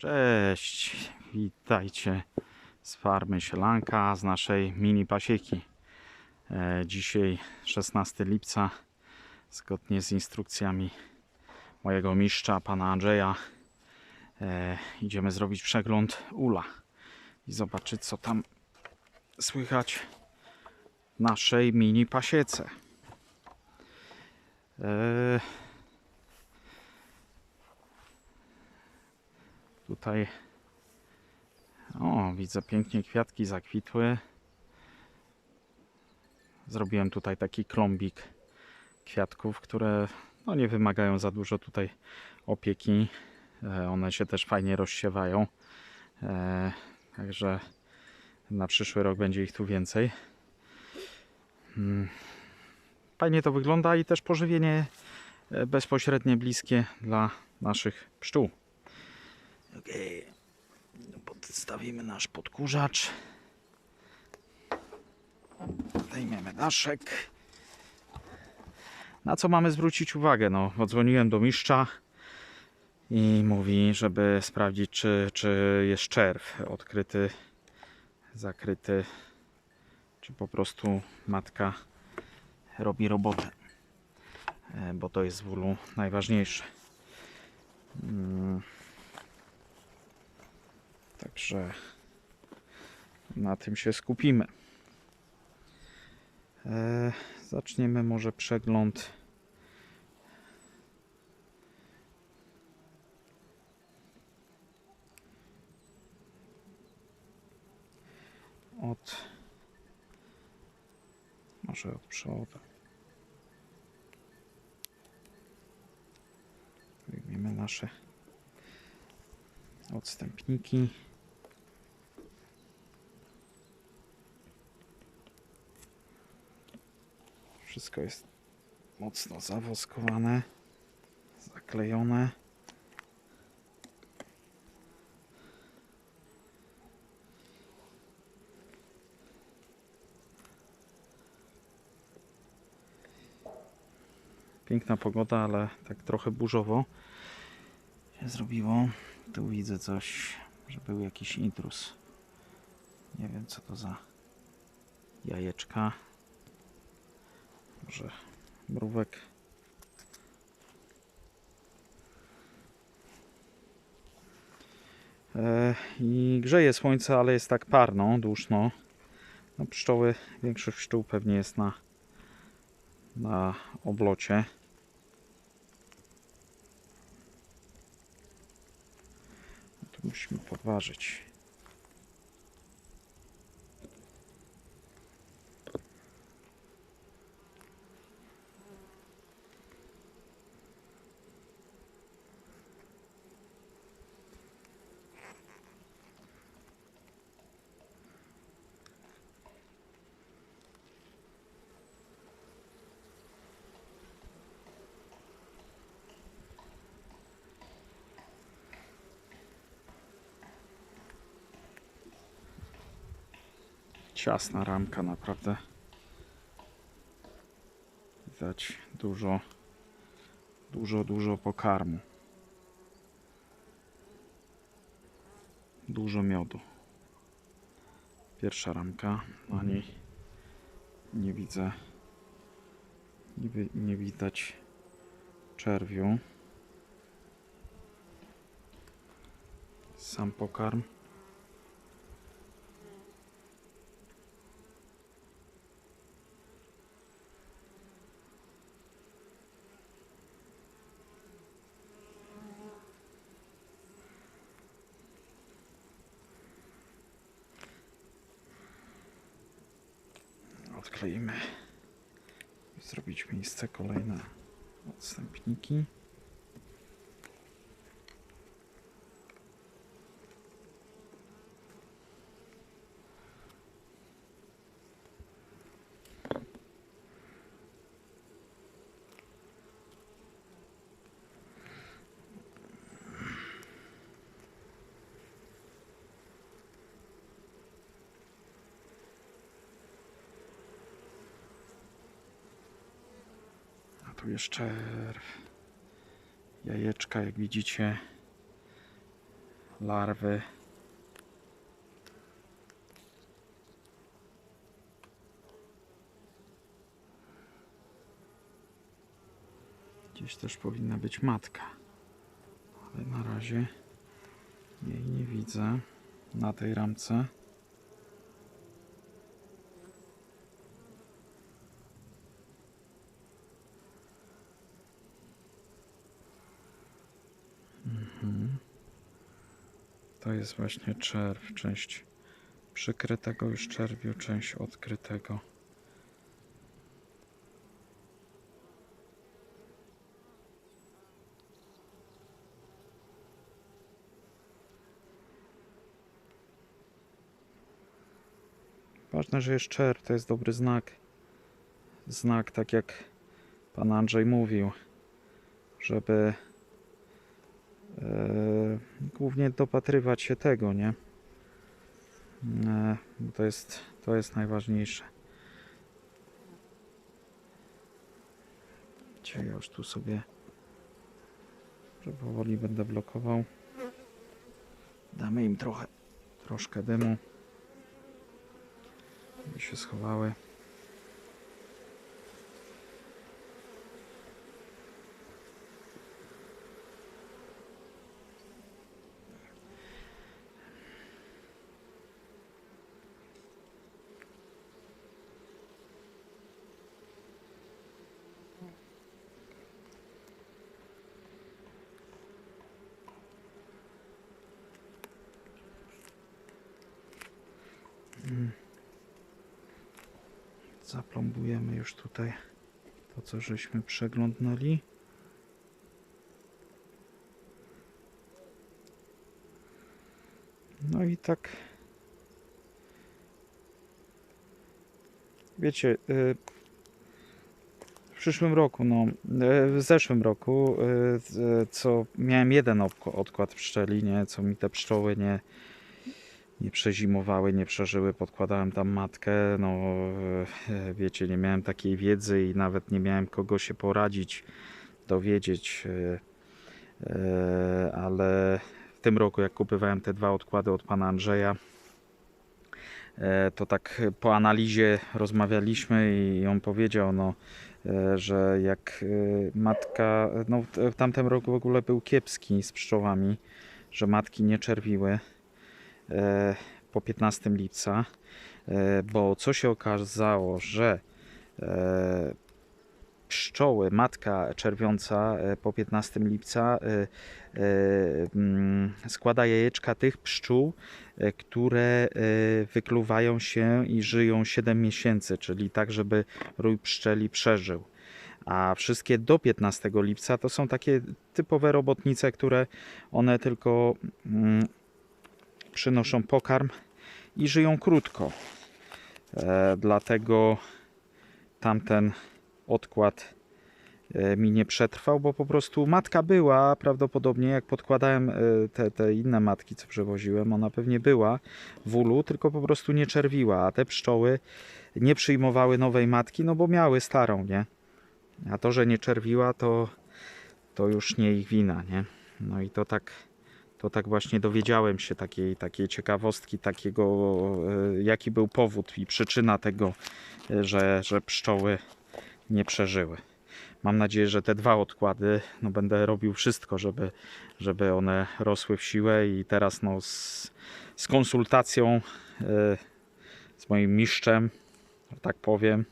Cześć, witajcie z farmy Sielanka, z naszej mini pasieki. E, dzisiaj 16 lipca, zgodnie z instrukcjami mojego mistrza, pana Andrzeja, e, idziemy zrobić przegląd ula i zobaczyć co tam słychać w naszej mini pasiece. Tutaj o, widzę pięknie kwiatki zakwitły. Zrobiłem tutaj taki klombik kwiatków, które no, nie wymagają za dużo tutaj opieki. E, One się też fajnie rozsiewają. E, Także na przyszły rok będzie ich tu więcej. Mm. Fajnie to wygląda i też pożywienie e, bezpośrednie, bliskie dla naszych pszczół. Okej. Podstawimy nasz podkurzacz. Zdejmiemy daszek. Na co mamy zwrócić uwagę? No, odzwoniłem do mistrza i mówi, żeby sprawdzić, czy, czy jest czerw odkryty, zakryty, czy po prostu matka robi robotę, E, bo to jest w ulu najważniejsze. Także na tym się skupimy. E, zaczniemy może przegląd. Od może od przodu. Wyjmiemy nasze odstępniki. Wszystko jest mocno zawoskowane, zaklejone. Piękna pogoda, ale tak trochę burzowo się zrobiło. Tu widzę coś, że był jakiś intrus. Nie wiem co to za jajeczka. Może mrówek. E, I grzeje słońce, ale jest tak parno, duszno. No pszczoły, większość pszczół pewnie jest na, na oblocie. To musimy podważyć. Ciasna ramka, naprawdę. Widać dużo, dużo, dużo pokarmu. Dużo miodu. Pierwsza ramka, na niej nie widzę, nie, nie widać czerwiu. Sam pokarm. Odkleimy i zrobić miejsce kolejne odstępniki. Tu jeszcze jajeczka, jak widzicie, larwy. Gdzieś też powinna być matka, ale na razie jej nie widzę na tej ramce. To jest właśnie czerw, część przykrytego już czerwiu, część odkrytego. Ważne, że jest czerw, to jest dobry znak. Znak, tak jak pan Andrzej mówił, żeby głównie dopatrywać się tego, nie? E, to jest, to jest najważniejsze. Ja już tu sobie, powoli będę blokował. Damy im trochę, troszkę dymu, żeby się schowały. Zaplombujemy już tutaj to, co żeśmy przeglądnęli. No i tak. Wiecie, y, w przyszłym roku, no, y, w zeszłym roku, y, co miałem jeden odkład pszczeli, nie, co mi te pszczoły nie, nie przezimowały, nie przeżyły, podkładałem tam matkę, no e, wiecie, nie miałem takiej wiedzy i nawet nie miałem kogo się poradzić, dowiedzieć, e, e, ale w tym roku jak kupywałem te dwa odkłady od pana Andrzeja, to tak po analizie rozmawialiśmy i on powiedział, no, że jak matka, no w- tamtym roku w ogóle był kiepski z pszczołami, że matki nie czerwiły po 15 lipca, e, bo co się okazało, że e, pszczoły, matka czerwiąca e, po 15 lipca mm, składa jajeczka tych pszczół, które wykluwają się i żyją 7 miesięcy, czyli tak, żeby rój pszczeli przeżył. A wszystkie do 15 lipca to są takie typowe robotnice, które one tylko mm, przynoszą pokarm i żyją krótko. E, dlatego tamten odkład e, mi nie przetrwał, bo po prostu matka była prawdopodobnie, jak podkładałem e, te, te inne matki, co przewoziłem, ona pewnie była w ulu, tylko po prostu nie czerwiła, a te pszczoły nie przyjmowały nowej matki, no bo miały starą, nie? A to, że nie czerwiła, to, to już nie ich wina, nie? No i to tak to tak właśnie dowiedziałem się takiej, takiej ciekawostki, takiego, e, jaki był powód i przyczyna tego, e, że, że pszczoły nie przeżyły. Mam nadzieję, że te dwa odkłady, no będę robił wszystko, żeby, żeby one rosły w siłę i teraz no z, z konsultacją e, z moim mistrzem, tak powiem,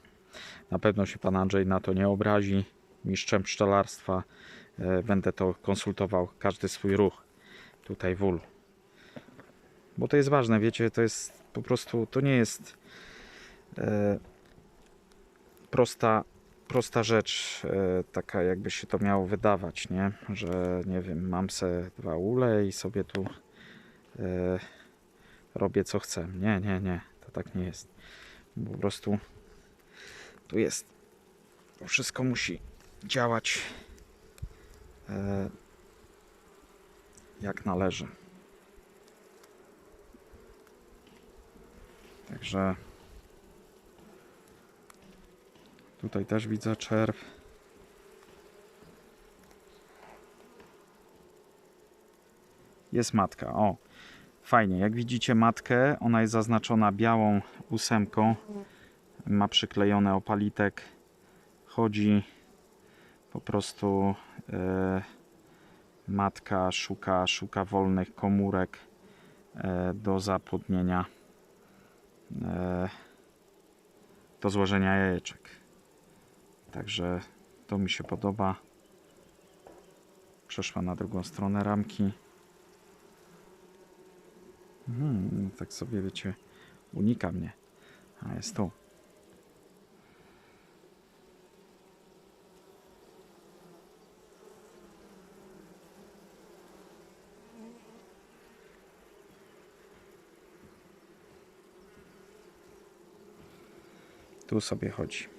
na pewno się pan Andrzej na to nie obrazi, mistrzem pszczelarstwa, będę to konsultował, każdy swój ruch tutaj w ulu. Bo to jest ważne, wiecie, to jest po prostu, to nie jest e, prosta, prosta rzecz, e, taka jakby się to miało wydawać, nie? Że nie wiem, mam se dwa ule i sobie tu e, robię co chcę. Nie, nie, nie, to tak nie jest. Po prostu tu jest, to wszystko musi działać e, jak należy. Także tutaj też widzę czerw. Jest matka. O, fajnie. Jak widzicie matkę, ona jest zaznaczona białą ósemką. Ma przyklejony opalitek. Chodzi po prostu e, matka szuka, szuka wolnych komórek e, do zapłodnienia, e, do złożenia jajeczek. Także to mi się podoba. Przeszła na drugą stronę ramki. Hmm, tak sobie wiecie, unika mnie. A jest tu. Sobie chodzi.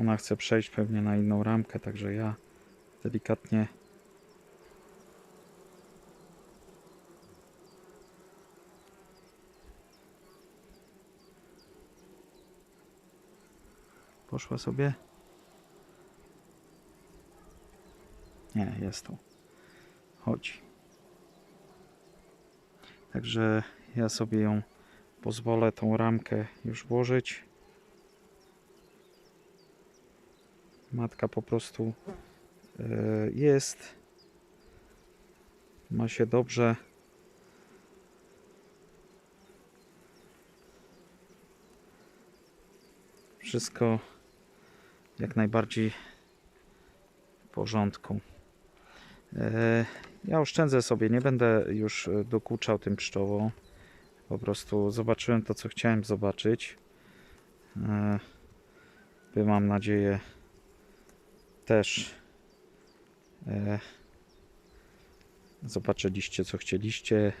Ona chce przejść pewnie na inną ramkę, także ja delikatnie poszła sobie. Nie, jest tu. Chodzi. Także ja sobie ją pozwolę tą ramkę już włożyć. Matka po prostu e, jest. Ma się dobrze. Wszystko jak najbardziej w porządku. E, Ja oszczędzę sobie, nie będę już e, dokuczał tym pszczołom. Po prostu zobaczyłem to, co chciałem zobaczyć. Wy mam nadzieję też e, zobaczyliście, co chcieliście.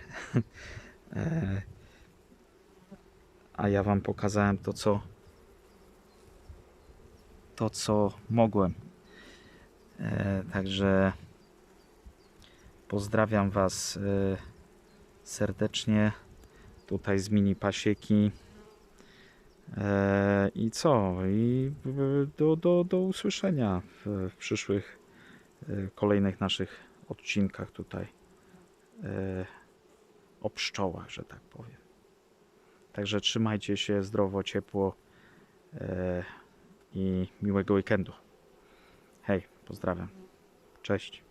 e, a ja Wam pokazałem to, co to, co mogłem. E, także pozdrawiam Was e, serdecznie tutaj z mini pasieki. E, I co? I w- do, do, do usłyszenia w, w przyszłych e, kolejnych naszych odcinkach tutaj e, o pszczołach, że tak powiem. Także trzymajcie się zdrowo, ciepło e, i miłego weekendu. Hej, pozdrawiam. Cześć.